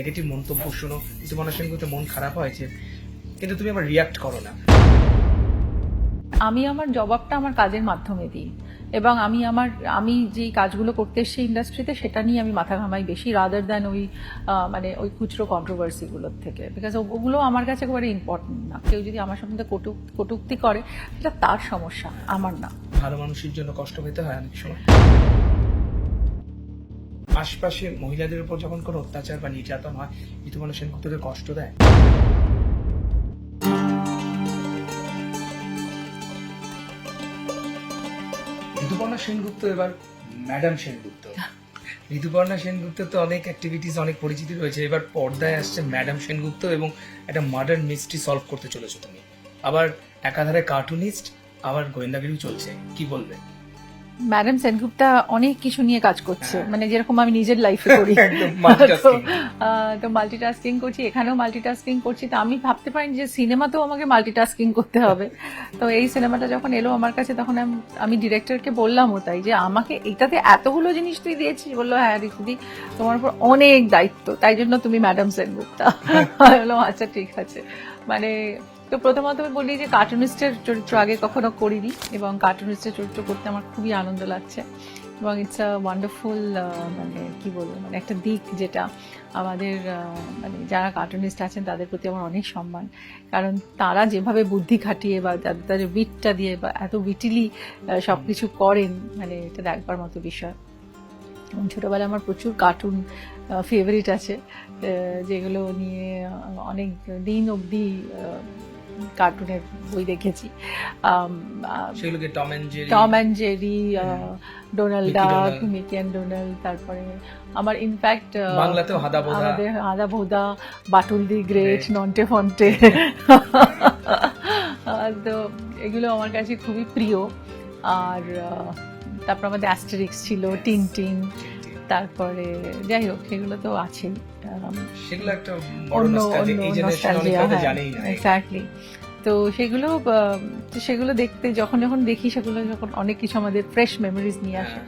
Negative মন্তব্য শোনো কিছু মানুষের কিন্তু মন খারাপ হয়েছে কিন্তু তুমি আবার রিয়াক্ট করো না। আমি আমার জবাবটা আমার কাজের মাধ্যমে দিই এবং আমি আমার আমি যেই কাজগুলো করতে এসেছি ইন্ডাস্ট্রিতে সেটা নিয়ে আমি মাথা ঘামাই বেশি রাদার দ্যান ওই মানে ওই খুচরো কন্ট্রোভার্সিগুলোর থেকে। বিকজ ওগুলো আমার কাছে একেবারে ইম্পর্টেন্ট না। কেউ যদি আমার সম্বন্ধে কটুক কটুক্তি করে সেটা তার সমস্যা আমার না। ভালো মানুষের জন্য কষ্ট পেতে হয় অনেক সময়। আশপাশে মহিলাদের উপর যখন কোনো অত্যাচার বা নির্যাতন হয় ঋতুপর্ণা সেনগুপ্তকে কষ্ট দেয়। ঋতুপর্ণা সেনগুপ্ত এবার ম্যাডাম সেনগুপ্ত। ঋতুপর্ণা সেনগুপ্ত তো অনেক অ্যাক্টিভিটিস অনেক পরিচিতি রয়েছে। এবার পর্দায় আসছে ম্যাডাম সেনগুপ্ত এবং একটা মার্ডার মিস্ট্রি সলভ করতে চলেছো তুমি। আবার একাধারে কার্টুনিস্ট আবার গোয়েন্দাগিরিও চলছে। কি বলবে? ম্যাডাম সেনগুপ্তা অনেক কিছু নিয়ে কাজ করছে। হ্যাঁ। মানে যেরকম আমি নিজের লাইফে করি। তো, মাল্টিটাস্কিং করছি এখানেও মাল্টিটাস্কিং করছি। তো আমি ভাবতে পারি যে সিনেমাতেও আমাকে মাল্টিটাস্কিং করতে হবে। তো এই সিনেমাটা যখন এলো আমার কাছে তখন আম- ডিরেক্টরকে বললামও তাই যে আমাকে এটাতে এতগুলো জিনিস তুই দিয়েছিস? বলল হ্যাঁ দিদি তোমার উপর অনেক দায়িত্ব। তাই জন্য তুমি ম্যাডাম সেনগুপ্তা বললাম আচ্ছা ঠিক আছে। মানে তো প্রথমত আমি বলি যে কার্টুনিস্টের চরিত্র আগে কখনো করিনি এবং কার্টুনিস্টের চরিত্র করতে আমার খুবই আনন্দ লাগছে। এবং ইটস আ ওয়ান্ডারফুল মানে কি বলব মানে একটা দিক যেটা আমাদের মানে যারা কার্টুনিস্ট আছেন তাদের প্রতি আমার অনেক সম্মান। কারণ তারা যেভাবে বুদ্ধি খাটিয়ে বা তাদের বিটটা দিয়ে বা এত বিটিলি সব কিছু করেন মানে এটা দেখবার মতো বিষয়। এবং ছোটবেলায় আমার প্রচুর কার্টুন ফেভারিট আছে যেগুলো নিয়ে অনেক দিন অবধি কার্টুনের বই দেখেছি। সেগুলোকে Tom and Jerry Tom and Jerry Donald Duck. Mickey and Donald তারপরে আমার ইনফ্যাক্ট বাংলাতেও হাদা বোদা। আমাদের হাদা ভোদা বাটুল দি গ্রেট. নন্টে ফন্টে তো এগুলো আমার কাছে খুবই প্রিয়। আর তারপর আমাদের অ্যাস্টেরিক্স ছিল টিন টিন তারপরে যাই হোক সেগুলো তো আছেই সেগুলো একটা অন্য হ্যাঁ. তো সেগুলো সেগুলো দেখতে যখন যখন দেখি সেগুলো যখন অনেক কিছু আমাদের ফ্রেশ মেমোরিজ নিয়ে আসে হ্যাঁ।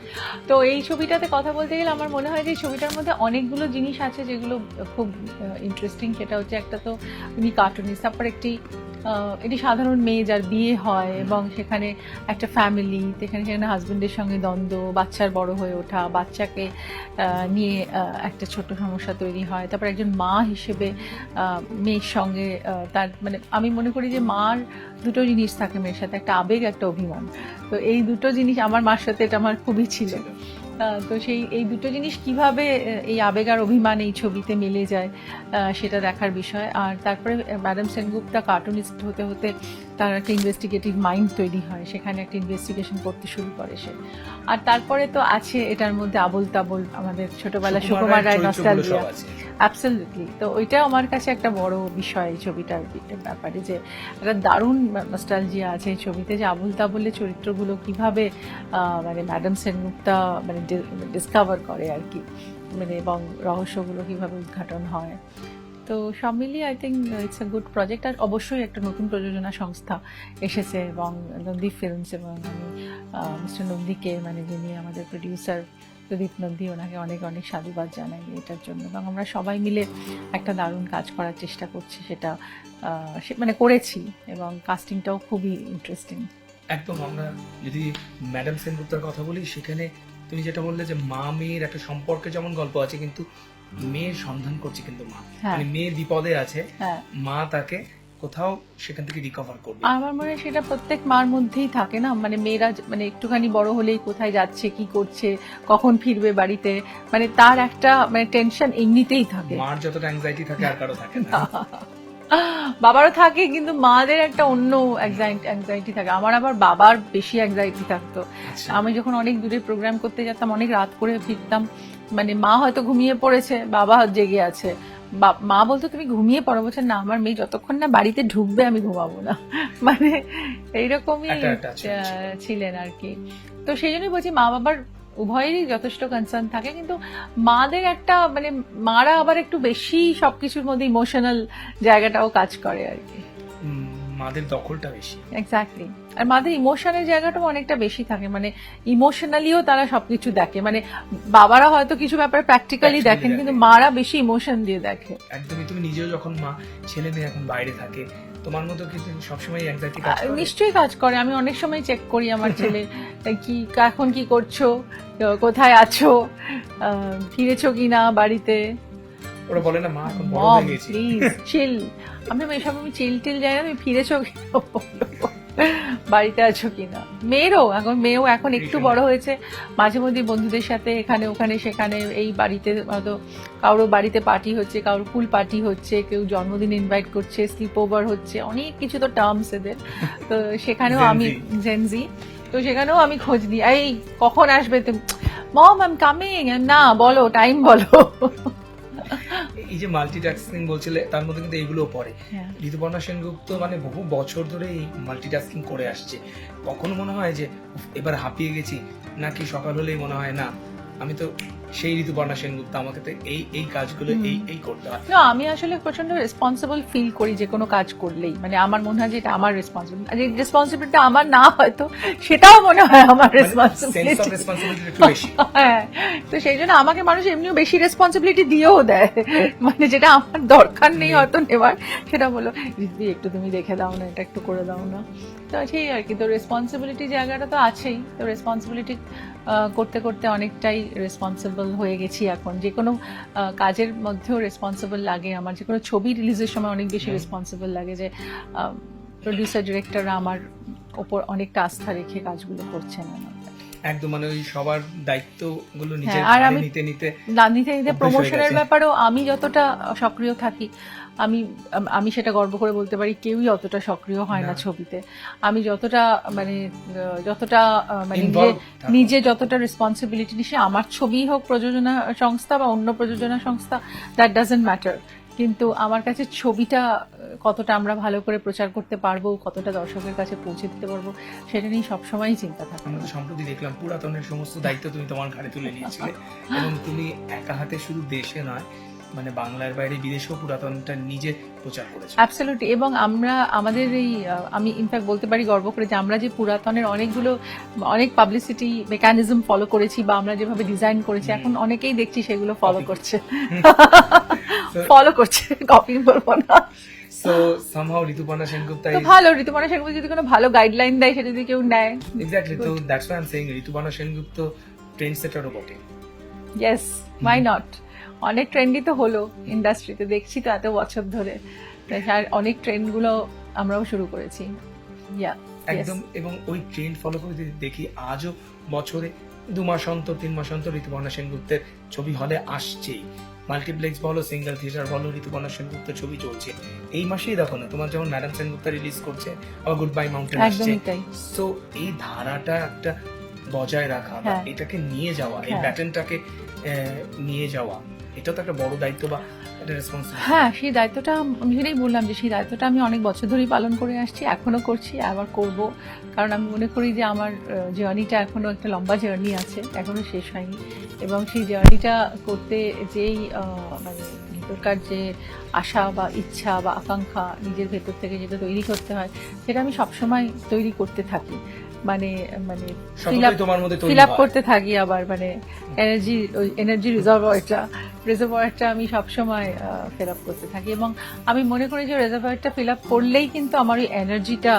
তো এই ছবিটাতে কথা বলতে গেলে আমার মনে হয় যে ছবিটার মধ্যে অনেকগুলো জিনিস আছে যেগুলো খুব ইন্টারেস্টিং সেটা হচ্ছে একটা তো উনি কার্টুনিস্ট তারপর একটি একটি সাধারণ মেয়ে যার বিয়ে হয় এবং সেখানে একটা ফ্যামিলি সেখানে সেখানে হাজবেন্ডের সঙ্গে দ্বন্দ্ব, বাচ্চার বড় হয়ে ওঠা, বাচ্চাকে নিয়ে একটা ছোট সমস্যা তৈরি হয়। তারপর একজন মা হিসেবে মেয়ের সঙ্গে তার মানে আমি মনে করি যে মার দুটো জিনিস থাকে মেয়ের সাথে, একটা আবেগ, একটা অভিমান। তো এই দুটো জিনিস আমার মার সাথে এটা আমার খুবই ছিল। তো সেই, এই দুটো জিনিস কীভাবে এই আবেগ আর অভিমান এই ছবিতে মিলে যায় সেটা দেখার বিষয়। আর তারপরে ম্যাডাম সেনগুপ্তা কার্টুনিস্ট হতে হতে তার একটা ইনভেস্টিগেটিভ মাইন্ড তৈরি হয় সেখানে একটা ইনভেস্টিগেশন করতে শুরু করে সে। আর তারপরে তো আছে এটার মধ্যে আবল তাবল আমাদের ছোটবেলা সুকুমার রায় নস্টালজিয়া সব তো ওইটাও আমার কাছে একটা বড় বিষয় এই ছবিটার ব্যাপারে যে একটা দারুণ নস্টালজিয়া আছে এই ছবিতে যে আবুল তাবুলের চরিত্রগুলো কীভাবে মানে ম্যাডাম সেনগুপ্তা মানে ডিসকভার করে আর কি মানে এবং রহস্যগুলো কীভাবে উদ্ঘাটন হয়। তো সব মিলিয়ে I think it's a good project আর অবশ্যই একটা নতুন প্রযোজনা সংস্থা এসেছে এবং নন্দী ফিল্মস এবং আমি মিস্টার নন্দীকে মানে যিনি আমাদের প্রডিউসার প্রদীপ নন্দী, ওনাকে অনেক অনেক সাধুবাদ জানাই এটার জন্য এবং আমরা সবাই মিলে একটা দারুণ কাজ করার চেষ্টা করছি সেটা মানে করেছি এবং কাস্টিংটাও খুবই ইন্টারেস্টিং একদম, আমরা যদি ম্যাডাম সেনগুপ্তার কথা বলি, সেখানে তুমি যেটা বললে যে মা মেয়ের একটা সম্পর্কে যেমন গল্প আছে, কিন্তু মেয়ের সন্ধান করছে কিন্তু মা। হ্যাঁ। মানে মেয়ে বিপদে আছে হ্যাঁ। মা তাকে কোথাও সেখান থেকে রিকভার করবে। আমার মনে হয় সেটা প্রত্যেক মার মধ্যেই থাকে না? মানে মেয়েরা মানে একটুখানি বড় হলেই কোথায় যাচ্ছে কি করছে কখন ফিরবে বাড়িতে? মানে তার একটা মানে টেনশন এমনিতেই থাকে। মার যতটা অ্যাংজাইটি থাকে আর কারও থাকে না। বাবারও থাকে কিন্তু মাদের একটা অন্য অ্যাংজাইটি থাকে। আমার আবার বাবার বেশি অ্যাংজাইটি থাকতো। আচ্ছা। আমি যখন অনেক দূরে প্রোগ্রাম করতে যেতাম অনেক রাত করে ফিরতাম মানে মা হয়তো ঘুমিয়ে পড়েছে বাবা জেগে আছে। মা বলতো তুমি ঘুমিয়ে পড়ো। বলছে না আমার মেয়ে যতক্ষণ না বাড়িতে ঢুকবে আমি ঘুমাবো না। মানে এইরকমই ছিল। আহ, ছিলেন আর কি। তো সেই জন্যই বলছি মা বাবার উভয়েরই যথেষ্ট কনসার্ন থাকে। কিন্তু মাদের একটা মানে মারা আবার একটু বেশি সবকিছুর মধ্যে ইমোশনাল জায়গাটাও কাজ করে আর কি। মাদের দখলটা বেশি। এক্স্যাক্টলি আর মাদের ইমোশনের জায়গাটাও অনেকটা বেশি থাকে। মানে ইমোশনালিও তারা সবকিছু দেখে। মানে বাবারা হয়তো কিছু ব্যাপারে প্র্যাকটিক্যালি দেখেন দেখে। কিন্তু মারা বেশি ইমোশন দিয়ে দেখে। একদমই। তুমি নিজেও যখন মা ছেলে মেয়ে এখন বাইরে থাকে তোমার মতো কিন্তু সবসময় অ্যাংজাইটি কাজ করে? নিশ্চয়ই কাজ করে। আমি অনেক সময় চেক করি আমার ছেলে। কি এখন কি করছ? কোথায় আছো? ফিরেছো কিনা বাড়িতে? ওরা বলে না মা এখন বড় হয়ে গেছি। প্লিজ চিল আমি এসব আমি চিল টিল যাই তুমি ফিরেছো বাড়িতে আছো কিনা? মেয়েরও এখন মেয়েও এখন একটু বড় হয়েছে। মাঝে মধ্যে বন্ধুদের সাথে এখানে ওখানে সেখানে এই বাড়িতে হয়তো কারোর বাড়িতে পার্টি হচ্ছে কারোর ফুল পার্টি হচ্ছে কেউ জন্মদিন ইনভাইট করছে স্লিপ ওভার হচ্ছে অনেক কিছু তো টার্মস এদের। তো সেখানেও আমি জেনজি তো সেখানেও আমি খোঁজ নিই। এই কখন আসবে তুমি? মম আই এম কামিং না বলো টাইম বলো। এই যে মাল্টিটাস্কিং বলছিলে তার মধ্যে কিন্তু এইগুলো পড়ে। হ্যাঁ। ঋতুপর্ণা সেনগুপ্ত মানে বহু বছর ধরে এই মাল্টিটাস্কিং করে আসছে। কখনো মনে হয় যে এবার হাঁপিয়ে গেছি? নাকি সকাল হলেই মনে হয় না আমি তো সেই ঋতুপর্ণা সেনগুপ্ত আমাকে তো এই এই কাজগুলো এই এই করতে হয়। না আমি আসলে প্রচণ্ড রেসপন্সিবল ফিল করি যে কোনো কাজ করলেই। মানে আমার মনে হয় যে এটা আমার রেসপন্সিবিলিটি আর এই রেসপন্সিবিলিটি আমার না হয়তো সেটাও মনে হয় আমার রেসপন্সিবিলিটি বেশি। হ্যাঁ তো সেই জন্য আমাকে মানুষ এমনিও বেশি রেসপন্সিবিলিটি দিয়েও দেয়। মানে যেটা আমার দরকার নেই নেই। হয়তো নেওয়ার সেটা বলো দিদি একটু তুমি দেখে দাও না এটা একটু করে দাও না। তো সেই আর কি তো রেসপন্সিবিলিটি জায়গাটা তো আছেই। তো রেসপন্সিবিলিটি করতে করতে অনেকটাই রেসপন্সিবল হয়ে গেছি এখন। যে কোনো কাজের মধ্যেও রেসপন্সিবল লাগে আমার। যে কোনো ছবি রিলিজের সময় অনেক বেশি রেসপন্সিবল লাগে যে প্রডিউসার ডিরেক্টররা আমার ওপর অনেকটা আস্থা রেখে কাজগুলো করছেন। আমার একদম মানে ওই সবার দায়িত্বগুলো নিজের হ্যাঁ, ঘাড়ে আমি- নিতে নিতে নিতে নিতে প্রমোশনের ব্যাপারেও আমি যতটা সক্রিয় থাকি আমি আমি সেটা গর্ব করে বলতে পারি কেউই অতটা সক্রিয় হয় না। ছবিতে। আমি যতটা মানে যতটা মানে নিজে নিজে যতটা রেসপন্সিবিলিটি নিশে আমার ছবি হোক প্রযোজনা সংস্থা বা অন্য প্রযোজনা সংস্থা দ্যাট ডাজেন্ট ম্যাটার কিন্তু আমার কাছে ছবিটা কতটা আমরা ভালো করে প্রচার করতে পারব কতটা দর্শকের কাছে পৌঁছে দিতে পারব সেটা নিয়ে সবসময় চিন্তা থাকে। আমরা সম্প্রতি দেখলাম পুরাতনের সমস্ত দায়িত্ব তুমি তোমার ঘাড়ে তুলে নিয়েছিলে। এবং তুমি একা হাতে শুধু দেশে নয় মানে বাংলার বাইরে বিদেশেও পুরাতনটা নিজে প্রচার করেছ। অ্যাবসলিউটলি এবং আমরা আমাদের এই আমি ইনফ্যাক্ট বলতে পারি গর্ব করে যে আমরা যে পুরাতনের অনেকগুলো অনেক পাবলিসিটি মেকানিজম ফলো করেছি বা আমরা যেভাবে ডিজাইন করেছি এখন অনেকেই দেখছি সেগুলো ফলো করছে। ফলো করছে কপি বলব না। সো ঋতুপর্ণা সেনগুপ্ত তো ভালো ঋতুপর্ণা সেগুলো যদি কোনো ভালো গাইডলাইন দেয় সেটা যদি কেউ নেয়। এক্স্যাক্টলি তো that's why I am saying Rituparna Sengupta trend সেটারও বটে। ইয়েস নট অনেক ট্রেন্ডই তো হলো ইন্ডাস্ট্রিতে দেখছি তো এত বছর ধরে। আর অনেক ট্রেন্ডগুলো আমরাও শুরু করেছি। ইয়া একদম এবং ওই ট্রেন্ড ফলো করে দেখি আজও বছরে দু মাস অন্তর তিন মাস অন্তর ঋতুপর্ণা সেনগুপ্তের ছবি হলে আসছেই। মাল্টিপ্লেক্স বলো সিঙ্গেল থিয়েটার বলো ঋতুপর্ণা সেনগুপ্তের ছবি চলছে। এই মাসেই দেখো না তোমার যেমন ম্যাডাম সেনগুপ্তা রিলিজ করছে আবার গুড বাই মাউন্টেন আসছে তাই। সো এই ধারাটা একটা বজায় রাখা হ্যাঁ। এটাকে নিয়ে যাওয়া এই হ্যাঁ। প্যাটার্নটাকে নিয়ে যাওয়া। এটা তো একটা বড় দায়িত্ব বা হ্যাঁ সেই দায়িত্বটা আমি বললাম যে সেই দায়িত্বটা আমি অনেক বছর ধরেই পালন করে আসছি এখনও করছি, আবার করব। কারণ আমি মনে করি যে আমার জার্নিটা এখনও একটা লম্বা জার্নি আছে এখনও শেষ হয়নি। এবং সেই জার্নিটা করতে যেই মানে ভিতরকার যে আশা বা ইচ্ছা বা আকাঙ্ক্ষা নিজের ভেতর থেকে যেটা তৈরি করতে হয়, সেটা আমি সবসময় তৈরি করতে থাকি। মানে মানে ফিল আপ করতে থাকি আবার মানে এনার্জি এনার্জি রিজার্ভারটা রিজার্ভারটা আমি সবসময় ফিল আপ করতে থাকি। এবং আমি মনে করি যে রিজার্ভারটা ফিল আপ করলেই কিন্তু আমার ওই এনার্জিটা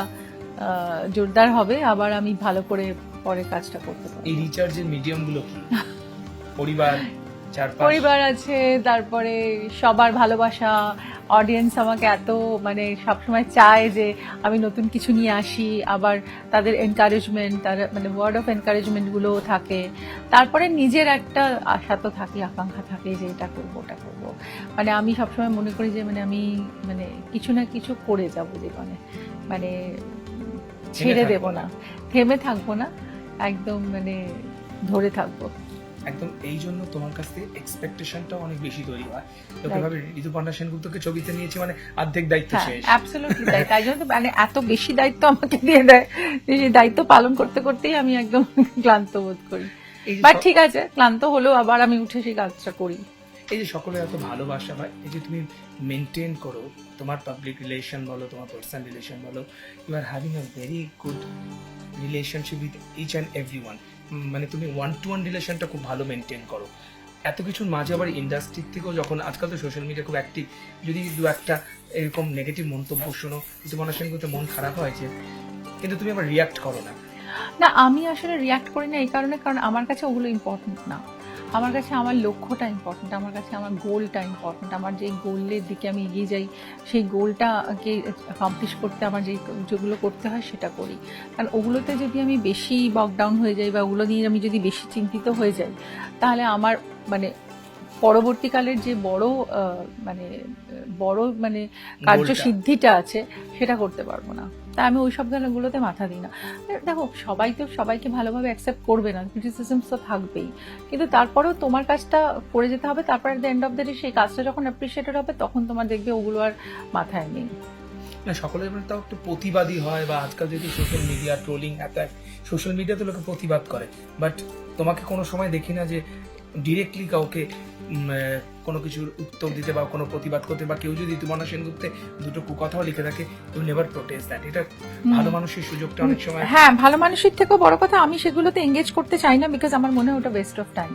জোরদার হবে। আবার আমি ভালো করে পরে কাজটা করতে পারব। এই রিচার্জের মিডিয়ামগুলো কি? পরিবার পরিবার আছে তারপরে সবার ভালোবাসা অডিয়েন্স আমাকে এত মানে সবসময় চায় যে আমি নতুন কিছু নিয়ে আসি আবার তাদের এনকারেজমেন্ট তার মানে ওয়ার্ড অফ এনকারেজমেন্টগুলোও থাকে। তারপরে নিজের একটা আশা তো থাকে আকাঙ্ক্ষা থাকে যে এটা করব ওটা করব। মানে আমি সবসময় মনে করি যে মানে আমি মানে কিছু না কিছু করে যাব জীবনে। মানে ছেড়ে দেব না। থেমে থাকব না একদম মানে ধরে থাকব। একদম এই জন্য তোমার কাছ থেকে এক্সপেকটেশনটাও অনেক বেশি তৈরি হয়। লোকে. ভাবে ঋতুপর্ণা সেনগুপ্তকে ছবিতে নিয়েছি মানে অর্ধেক দায়িত্ব হ্যাঁ শেষ। অ্যাবসলিউটলি তাই তাই জন্য মানে এত বেশি দায়িত্ব আমাকে দিয়ে দেয়। সেই দায়িত্ব পালন করতে করতেই আমি একদম ক্লান্ত বোধ করি। এই বাট ঠিক আছে ক্লান্ত হলেও আবার আমি উঠে সেই কাজটা করি। এই যে সকলের এত ভালোবাসা হয় এই যে তুমি মেনটেন করো তোমার পাবলিক রিলেশন বলো তোমার পার্সোনাল রিলেশন বলো you are having a very good relationship with each and every one মানে তুমি ওয়ান টু ওয়ান রিলেশনটা খুব ভালো মেনটেন করো। এত কিছুর মাঝে আবার ইন্ডাস্ট্রির থেকেও যখন আজকাল তো সোশ্যাল মিডিয়া খুব অ্যাক্টিভ যদি দু একটা এরকম নেগেটিভ মন্তব্য শোনো তোমার সঙ্গে মন খারাপ হয়েছে কিন্তু তুমি আবার রিয়াক্ট করো না। না, আমি আসলে রিয়াক্ট করি না এই কারণে, কারণ আমার কাছে ওগুলো ইম্পর্টেন্ট না। আমার কাছে আমার লক্ষ্যটা ইম্পর্টেন্ট আমার কাছে আমার গোলটা ইম্পর্টেন্ট আমার যে গোলের দিকে আমি এগিয়ে যাই সেই গোলটাকে অ্যাকমপ্লিশ করতে আমার যে যেগুলো করতে হয় সেটা করি। কারণ ওগুলোতে যদি আমি বেশি বকডাউন হয়ে যাই বা ওগুলো নিয়ে আমি যদি বেশি চিন্তিত হয়ে যাই তাহলে আমার মানে পরবর্তীকালের যে বড় মানে বড় মানে কার্যসিদ্ধিটা আছে সেটা করতে পারব না। তাই আমি ওই সব গানগুলোতে মাথা দিই না। দেখো, সবাই তো সবাইকে ভালোভাবে অ্যাকসেপ্ট করবে না ক্রিটিসিজমস তো থাকবেই। কিন্তু তারপরেও তোমার কাজটা করে যেতে হবে, তারপর the end of the day সেই কাজটা যখন অ্যাপ্রিসিয়েটেড হবে, তখন তোমার দেখবে ওগুলো আর মাথায় নেই। না, সকলের মানে তাও একটু প্রতিবাদী হয়, বা আজকাল যদি social media trolling attack social মিডিয়াতে লোকে প্রতিবাদ করে। বাট তোমাকে কোনো সময় দেখি না যে ডিরেক্টলি কাউকে কোনো কিছুর উত্তর দিতে বা কোনো প্রতিবাদ করতে বা কেউ যদি তোমার সেনগুপ্তে দুটো কুকথাও লিখে থাকে ইউ নেভার প্রোটেস্ট দ্যাট এটা ভালো মানুষের সুযোগটা অনেক সময় হ্যাঁ ভালো মানুষের থেকেও বড় কথা আমি সেগুলোতে এঙ্গেজ করতে চাই না বিকজ আমার মনে হয় ওটা ওয়েস্ট অফ টাইম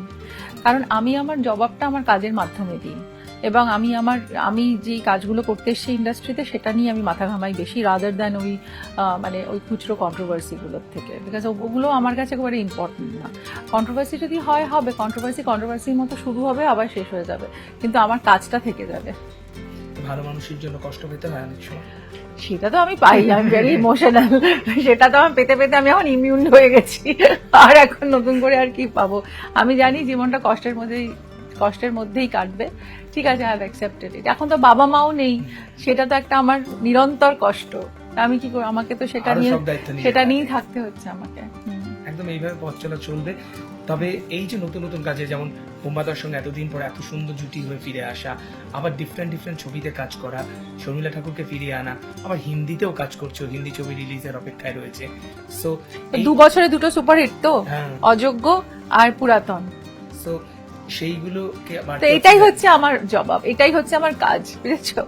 কারণ আমি আমার জবাবটা আমার কাজের মাধ্যমে দিই। এবং আমি আমার আমি যেই কাজগুলো করতে এসেছি ইন্ডাস্ট্রিতে সেটা নিয়ে আমি মাথা ঘামাই বেশি রাদার দ্যান ওই মানে ওই খুচরো কন্ট্রোভার্সিগুলোর থেকে। বিকজ ওগুলো আমার কাছে একেবারে ইম্পর্টেন্ট না। কন্ট্রোভার্সি যদি হয় হবে। কন্ট্রোভার্সি কন্ট্রোভার্সির মতো শুরু হবে আবার শেষ হয়ে যাবে। কিন্তু আমার কাজটা থেকে যাবে। ভালো মানুষের জন্য কষ্ট পেতে হয় অনেক সময়। সেটা তো আমি পাই আমি ভেরি ইমোশনাল সেটা তো আমি পেতে পেতে আমি এখন ইমিউন হয়ে গেছি। আর এখন নতুন করে আর কি পাবো? আমি জানি জীবনটা কষ্টের মধ্যেই কষ্টের মধ্যেই কাটবে। ঠিক আছে হ্যাভ অ্যাকসেপ্টেড ইট এখন তো বাবা মাও নেই সেটা তো একটা আমার নিরন্তর কষ্ট। আমি কি করব? আমাকে তো সেটা নিয়ে সেটা নিয়েই থাকতে হচ্ছে আমাকে। একদম এইভাবে পথ চলা চলবে। তবে এই যে নতুন নতুন কাজে যেমন বোম্বাদার সঙ্গে এতদিন পর এত সুন্দর জুটি হয়ে ফিরে আসা আবার ডিফারেন্ট ডিফারেন্ট ছবিতে কাজ করা শর্মিলা ঠাকুরকে ফিরিয়ে আনা আবার হিন্দিতেও কাজ করছ হিন্দি ছবি রিলিজের অপেক্ষায় রয়েছে। সো দু বছরে দুটো সুপারহিট তো? হ্যাঁ। অযোগ্য আর পুরাতন। সো সেইগুলোকে তো এটাই হচ্ছে আমার জবাব এটাই হচ্ছে আমার কাজ বুঝেছ?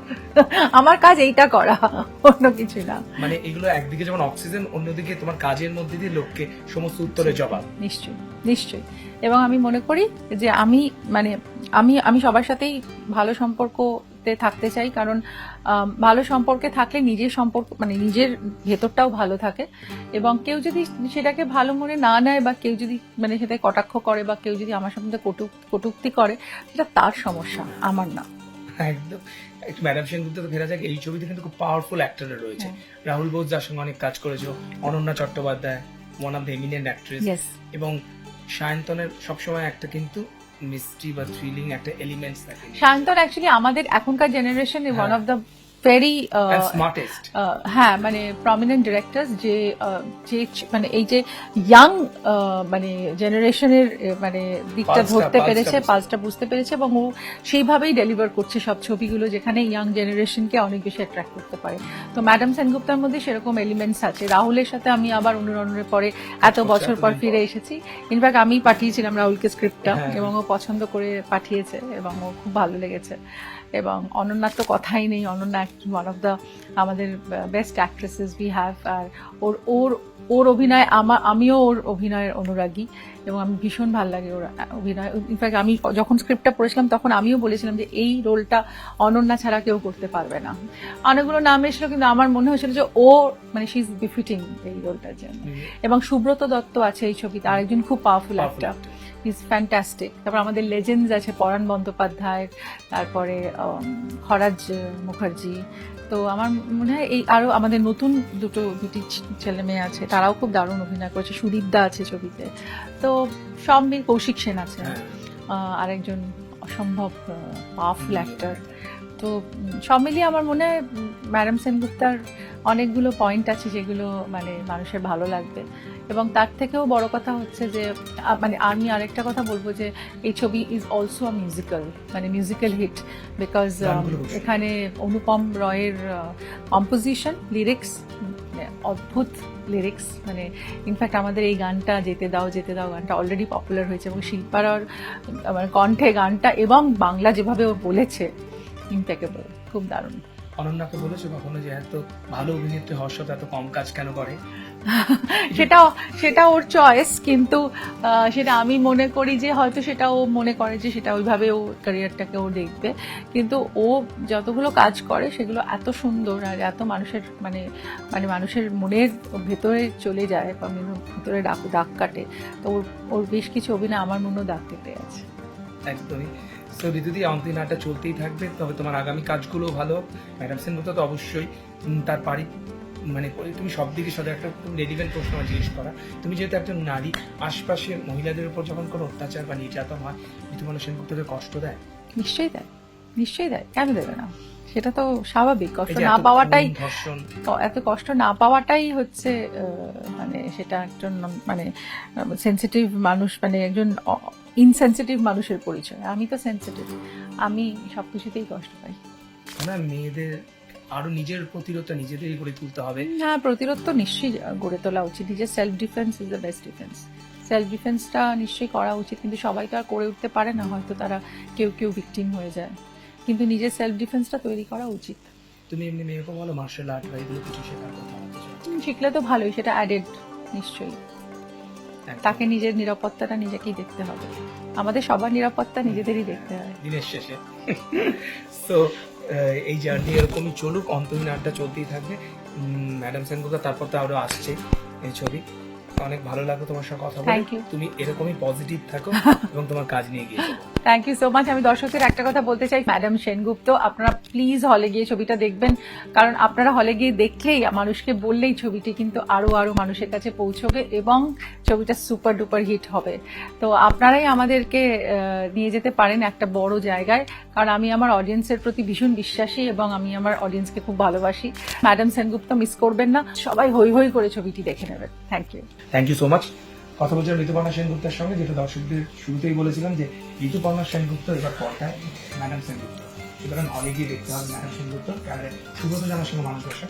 আমার কাজ এইটা করা অন্য কিছু না। মানে এগুলো একদিকে যেমন অক্সিজেন অন্যদিকে তোমার কাজের মধ্যে দিয়ে লোককে সমস্ত উত্তরের জবাব। নিশ্চয়ই নিশ্চয়ই। এবং আমি মনে করি যে আমি মানে আমি আমি সবার সাথেই ভালো সম্পর্কতে থাকতে চাই কারণ ভালো সম্পর্কে থাকলে নিজের সম্পর্ক মানে নিজের ভেতরটাও ভালো থাকে। এবং কেউ যদি সেটাকে ভালো মনে না নেয় বা কেউ যদি মানে সেটাকে কটাক্ষ করে বা কেউ যদি আমার সম্বন্ধে কটুক কটুক্তি করে সেটা তার সমস্যা আমার না। একদম। একটু ম্যাডাম তো ফেরা যাক এই ছবিতে কিন্তু খুব পাওয়ারফুল অ্যাক্টররা রয়েছে। রাহুল বোস যার সঙ্গে অনেক কাজ করেছ Ananya Chattopadhyay one of the eminent actress এবং সায়ন্তনের সবসময় একটা কিন্তু মিস্ট্রি বা থ্রিলিং একটা এলিমেন্টস থাকে শান্তর অ্যাকচুয়ালি আমাদের এখনকার জেনারেশনে one. Of the very ah, হ্যাঁ মানে প্রমিনেন্ট ডিরেক্টরস যে যে মানে এই যে ইয়াং মানে জেনারেশনের মানে দিকটা ধরতে পেরেছে পালসটা বুঝতে পেরেছে এবং ও সেইভাবেই ডেলিভার করছে সব ছবিগুলো যেখানে ইয়াং জেনারেশনকে অনেক বেশি অ্যাট্রাক্ট করতে পারে। তো ম্যাডাম সেনগুপ্তার মধ্যে সেরকম এলিমেন্টস আছে। রাহুলের সাথে আমি আবার অনুরণনের পরে এত বছর, বছর পর ফিরে এসেছি। ইনফ্যাক্ট আমি পাঠিয়েছিলাম রাহুলকে স্ক্রিপ্টটা হ্যাঁ। এবং ও পছন্দ করে পাঠিয়েছে এবং ও খুব ভালো লেগেছে। এবং অনন্যার তো কথাই নেই। অনন্যা ওয়ান অফ দ্য আমাদের বেস্ট অ্যাক্ট্রেসেস উই হ্যাভ আর ওর ওর ওর অভিনয় আমার আমিও ওর অভিনয়ের অনুরাগী এবং আমি ভীষণ ভালো লাগে ওর অভিনয়। ইনফ্যাক্ট আমি যখন স্ক্রিপ্টটা পড়েছিলাম তখন আমিও বলেছিলাম যে এই রোলটা অনন্যা ছাড়া কেউ করতে পারবে না। অনেকগুলো নাম এসেছিল কিন্তু আমার মনে হয়েছিল যে ও মানে শি ইজ বিফিটিং এই রোলটার জন্য। এবং সুব্রত দত্ত আছে এই ছবিতে আরেকজন খুব পাওয়ারফুল একটা ইজ ফ্যান্টাস্টিক তারপর আমাদের লেজেন্ডস আছে পরাণ বন্দ্যোপাধ্যায় তারপরে খরাজ মুখার্জি। তো আমার মনে হয় এই আরও আমাদের নতুন দুটো দুটি ছেলে মেয়ে আছে তারাও খুব দারুণ অভিনয় করেছে। সুদীপদা আছে ছবিতে। তো সব মেয়ে কৌশিক সেন আছে। হ্যাঁ। আরেকজন অসম্ভব পাওয়ারফুল অ্যাক্টর তো সব মিলিয়ে আমার মনে হয় ম্যাডাম সেনগুপ্তার অনেকগুলো পয়েন্ট আছে যেগুলো মানে মানুষের ভালো লাগবে। এবং তার থেকেও বড় কথা হচ্ছে যে মানে আমি আরেকটা কথা বলব যে এই ছবি ইজ অলসো আ মিউজিক্যাল মানে মিউজিক্যাল হিট বিকজ এখানে অনুপম রয়ের কম্পোজিশন লিরিক্স অদ্ভুত লিরিক্স মানে ইনফ্যাক্ট আমাদের এই গানটা যেতে দাও যেতে দাও গানটা অলরেডি পপুলার হয়েছে এবং শিল্পার মানে কণ্ঠে গানটা এবং বাংলা যেভাবে ও বলেছে ইম্প্যাকেবল খুব দারুণ। অনন্যাকে বলেছ কখনো যে এত ভালো অভিনেত্রী হর্ষদ এত কম কাজ কেন করে? সেটা সেটা ওর চয়েস কিন্তু সেটা আমি মনে করি যে হয়তো সেটা ও মনে করে যে সেটা ওইভাবে ও ক্যারিয়ারটাকে ও দেখবে। কিন্তু ও যতগুলো কাজ করে সেগুলো এত সুন্দর আর এত মানুষের মানে মানে মানুষের মনের ভেতরে চলে যায় বা ভেতরে ডাক দাগ কাটে। তো ওর ওর বেশ কিছু অভিনয় আমার মনেও দাগ কেটে আছে। একদমই। তো ঋতুদি অন্তিম নাটটা চলতেই থাকবে তবে তোমার আগামী কাজগুলো ভালো ম্যাডাম সেনগুপ্ত তো অবশ্যই তার পারি মানে তুমি সব দিকে সাথে একটা রেডিমেন্ট প্রশ্ন আমার জিজ্ঞেস করা। তুমি যেহেতু একজন নারী আশপাশের মহিলাদের উপর যখন কোনো অত্যাচার বা নির্যাতন হয় ঋতুমালা সেনগুপ্তকে কষ্ট দেয়? নিশ্চয়ই দেয় নিশ্চয়ই দেয়। কেন দেবে না? সেটা তো স্বাভাবিক কষ্ট না পাওয়াটাই এত কষ্ট না পাওয়াটাই হচ্ছে মানে সেটা একজন মানে সেন্সিটিভ মানুষ মানে একজন ইনসেন্সিটিভ মানুষের পরিচয়। আমি তো সেন্সিটিভ আমি সব কিছুতেই কষ্ট পাই। না মেয়েদের আরও নিজের প্রতিরোধটা নিজেদেরই করে তুলতে হবে। না প্রতিরোধ তো নিশ্চয়ই গড়ে তোলা উচিত। নিজের self defence is the best defence self ডিফেন্সটা নিশ্চয়ই করা উচিত কিন্তু সবাই তো আর করে উঠতে পারে না হয়তো তারা কেউ কেউ ভিকটিম হয়ে যায়। কিন্তু নিজের সেলফ ডিফেন্সটা তৈরি করা উচিত। তুমি এমনি মেয়েকে বলো মার্শাল আর্ট বা এগুলো কিছু শেখার কথা শিখলে তো ভালোই সেটা অ্যাডেড নিশ্চয়ই। তাকে নিজের নিরাপত্তাটা নিজেকেই দেখতে হবে। আমাদের সবার নিরাপত্তা নিজেদেরই দেখতে হয়। দিনের শেষে। তো এই জার্নি এরকমই চলুক, অন্তহীন আড্ডা চলতেই থাকবে। ম্যাডাম সেনগুপ্তা, তারপর তো আরও আসছে এই ছবি। অনেক ভালো লাগল তোমার সঙ্গে কথা বলে। তুমি এরকমই পজিটিভ থাকো এবং তোমার কাজ নিয়ে গিয়ে থ্যাংক ইউ সো মাচ আমি দর্শকদের একটা কথা বলতে চাই ম্যাডাম সেনগুপ্ত আপনারা প্লিজ হলে গিয়ে ছবিটা দেখবেন। কারণ আপনারা হলে গিয়ে দেখলেই মানুষকে বললেই ছবিটি কিন্তু আরও আরও মানুষের কাছে পৌঁছবে এবং ছবিটা সুপার ডুপার হিট হবে। তো আপনারাই আমাদেরকে নিয়ে যেতে পারেন একটা বড় জায়গায়। কারণ আমি আমার অডিয়েন্সের প্রতি ভীষণ বিশ্বাসী এবং আমি আমার অডিয়েন্সকে খুব ভালোবাসি। ম্যাডাম সেনগুপ্ত মিস করবেন না। সবাই হই হই করে ছবিটি দেখে নেবেন। Thank you thank you so much কথা বলছিলাম ঋতুপর্ণা সেনগুপ্তের সঙ্গে, যেটা দর্শকদের শুরুতেই বলেছিলাম যে ঋতুপর্ণা সেনগুপ্ত এবার পর্দায় ম্যাডাম সেনগুপ্ত। সুতরাং হলে গিয়ে দেখতে হবে ম্যাডাম সেনগুপ্ত। সুব্রত জানার সঙ্গে মানুষ বসা।